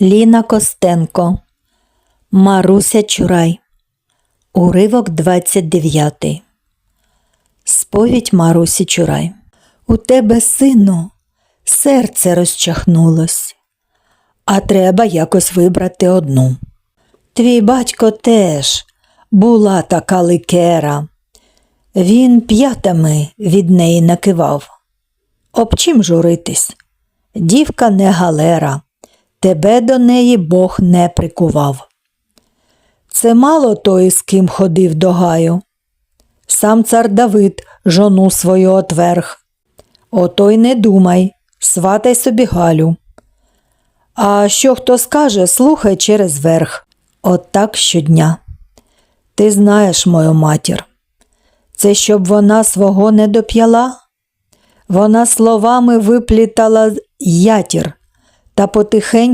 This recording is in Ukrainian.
Ліна Костенко, Маруся Чурай. Уривок 29. Сповідь Марусі Чурай. У тебе, сину, серце розчахнулось, а треба якось вибрати одну. Твій батько теж була така ликера. Він п'ятами від неї накивав. Об чим журитись? Дівка не галера, тебе до неї Бог не прикував. Це мало той, з ким ходив до гаю. Сам цар Давид жону свою отверг. Ото й не думай, сватай собі Галю. А що хто скаже, слухай через верх. От так щодня. Ти знаєш мою матір. Це щоб вона свого не доп'яла? Вона словами виплітала ятір та потихеньку